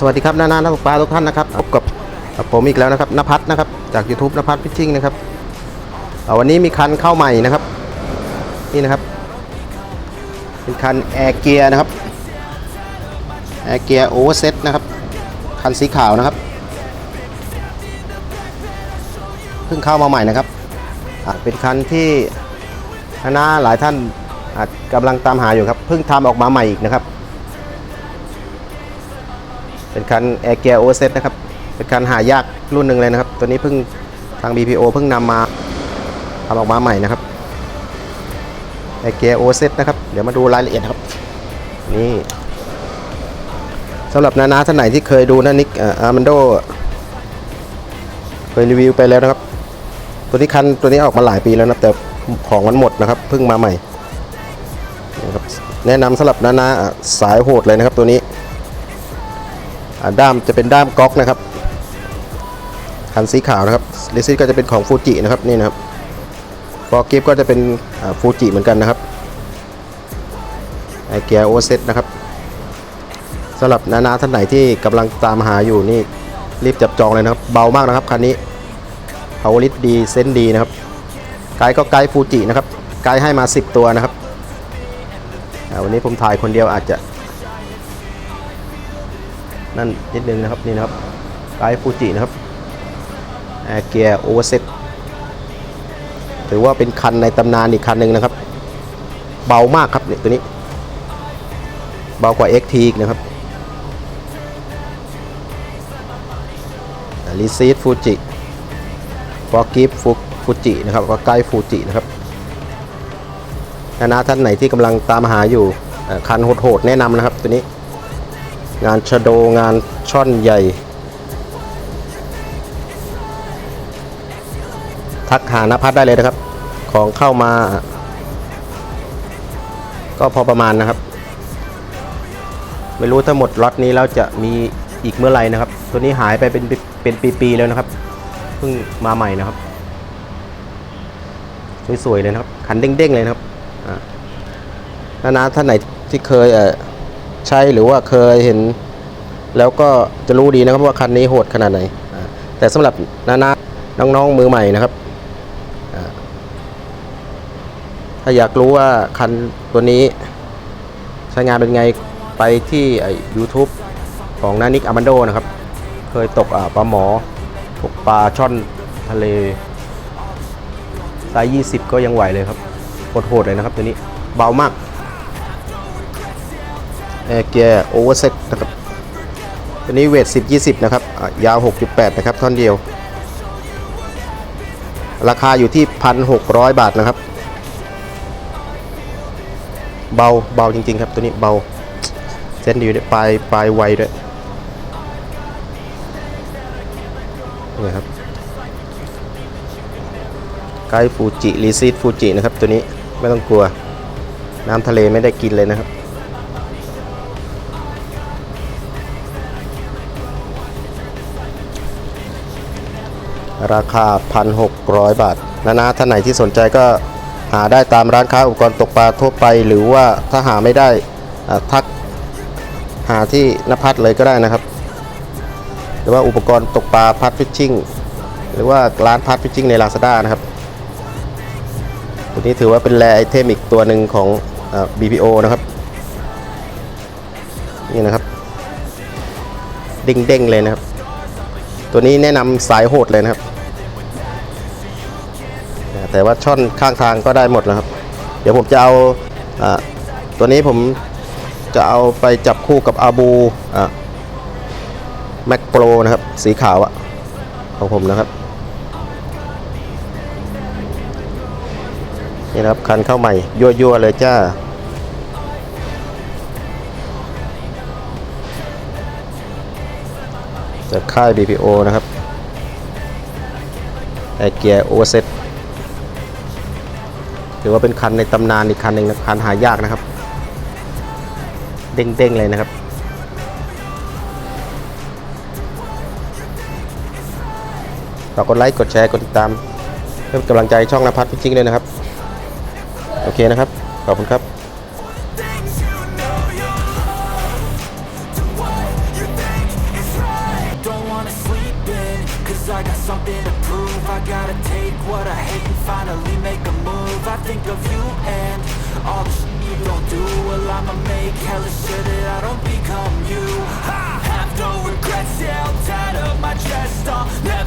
สวัสดีครับนานานักปลาทุกท่านนะครับพบกับผมอีกแล้วนะครับนภัทนะครับจาก YouTube นภัทพิชชิ่งนะครับวันนี้มีคันเข้าใหม่นะครับ นี่นะครับ เป็นคันแอร์เกียร์นะครับแอร์เกียร์โอเวอร์เซตนะครับ คันสีขาวนะครับเพิ่งเข้ามาใหม่นะครับเป็นคันที่นานาหลายท่านอาจกำลังตามหาอยู่ครับเพิ่งทำออกมาใหม่อีกนะครับ เป็นคัน Air Gear OZ นะครับ เป็นคันหายากรุ่นหนึ่งเลยนะครับ ตัวนี้เพิ่งทาง BPO เพิ่งนำมาทำออกมาใหม่นะครับ Air Gear OZ นะครับ เดี๋ยวมาดูรายละเอียดครับ นี่สำหรับนานาท่านไหนที่เคยดูนะนิกอาร์มันโดเคยรีวิวไปแล้วนะครับ ตัวนี้คันตัวนี้ออกมาหลายปีแล้วนะแต่ของมันหมดนะครับเพิ่งมาใหม่นี่ครับแนะนำสำหรับนานาสายโหดเลยนะครับตัวนี้ ด้ามจะเป็นด้ามก๊อกนะครับคันสีขาวนะครับเลซิสก็จะเป็นของฟูจินะครับนี่นะครับฟอร์กิฟก็จะเป็นฟูจิเหมือนกันนะครับไอเกียโอเซตนะครับสำหรับนานาท่านไหนที่กำลังตามหาอยู่นี่รีบจับจองเลยนะครับ เบามากนะครับคันนี้เ o าลิตดีเซนดีนะครับไกด์ก็ไกด์ฟูจินะครับไกด์ให้มา 10 ตัวนะครับวันนี้ผมถ่ายคนเดียวอาจจะ นั่นนิดนึงนะครับนี่นะครับไกด์ฟูจินะครับแอร์เกียร์โอเวอร์เซ็ตถือว่าเป็นคันในตำนานอีกคันหนึ่งนะครับ เบามากครับเนี่ยตัวนี้ เบากว่า XT อีกนะครับรีซีดฟูจิฟอร์กิฟฟูฟูจินะครับก็ไกด์ฟูจินะครับนะท่านไหนที่กำลังตามหาอยู่คันโหดๆแนะนำนะครับตัวนี้ งานชะโดงานช่อนใหญ่ ทักหานภัทได้เลยนะครับ ของเข้ามา ก็พอประมาณนะครับ ไม่รู้ถ้าหมดล็อตนี้แล้วจะมีอีกเมื่อไหร่นะครับ ตัวนี้หายไปเป็นเป็นปีๆแล้วนะครับเพิ่งมาใหม่นะครับ สวยๆเลยนะครับคันเด้งๆเลยนะครับอ่านานาท่านไหนที่เคยเอ่อ ใช่หรือว่าเคยเห็น แล้วก็จะรู้ดีนะครับว่าคันนี้โหดขนาดไหน แต่สำหรับนานาน้องๆมือใหม่นะครับ ถ้าอยากรู้ว่าคันตัวนี้ใช้งานเป็นไงไปที่ยูทูบของนานิกอามันโดนะครับ เคยตกปลาหมอตกปลาช่อนทะเลไซส์20 ก็ยังไหวเลยครับโหดๆเลยนะครับตัวนี้เบามาก เกียร์โอเวอร์เซ็ตนะครับตัวนี้เวท 10 20 นะครับ ยาว 6.8 นะครับ ท่อนเดียว ราคาอยู่ที่ 1,600 บาทนะครับ เบาเบาจริง ๆ ครับ ตัวนี้เบา เส้นดีด้วยปลายปลายไวด้วยนี่ครับไกด์ฟูจิรีซีดฟูจินะครับ ตัวนี้ไม่ต้องกลัว น้ำทะเลไม่ได้กินเลยนะครับ ราคา 1,600 บาท นะนะท่านไหนที่สนใจก็หาได้ตามร้านค้าอุปกรณ์ตกปลาทั่วไป หรือว่าถ้าหาไม่ได้ทักหาที่นภัทรเลยก็ได้นะครับ หรือว่าอุปกรณ์ตกปลาพัดฟิชชิ่งหรือว่าร้านพัดฟิชชิ่งใน Lazada นะครับตัวนี้ถือว่าเป็นแรไอเทมอีกตัวหนึ่งของอ BPO นะครับ นี่นะครับ เด้งๆเลยนะครับ ตัวนี้แนะนำสายโหดเลยนะครับ แต่ว่าช่อนข้างทางก็ได้หมดนะครับ เดี๋ยวผมจะเอาอตัวนี้ผมจะเอาไปจับคู่กับอาบูแม็กโปรนะครับ สีขาวอะของผมนะครับ นี่นะครับคันเข้าใหม่ยั่วๆเลยจ้า จากค่าย BPO นะครับไอเกียร์โอเวอร์เซตถือว่าเป็นคันในตำนานอีกคันหนึ่งนะคันหายากนะครับ เด้งๆเลยนะครับฝากกดไลค์กดแชร์กดติดตามเพื่อกำลังใจช่องนภัทรพิชิงด้วยนะครับ โอเคนะครับ ขอบคุณครับ I gotta take what I hate and finally make a move. I think of you and all the shit you don't do. Well I'ma make hella sure that I don't become you. I have no regrets, yeah, I'm tied up my chest, I'll.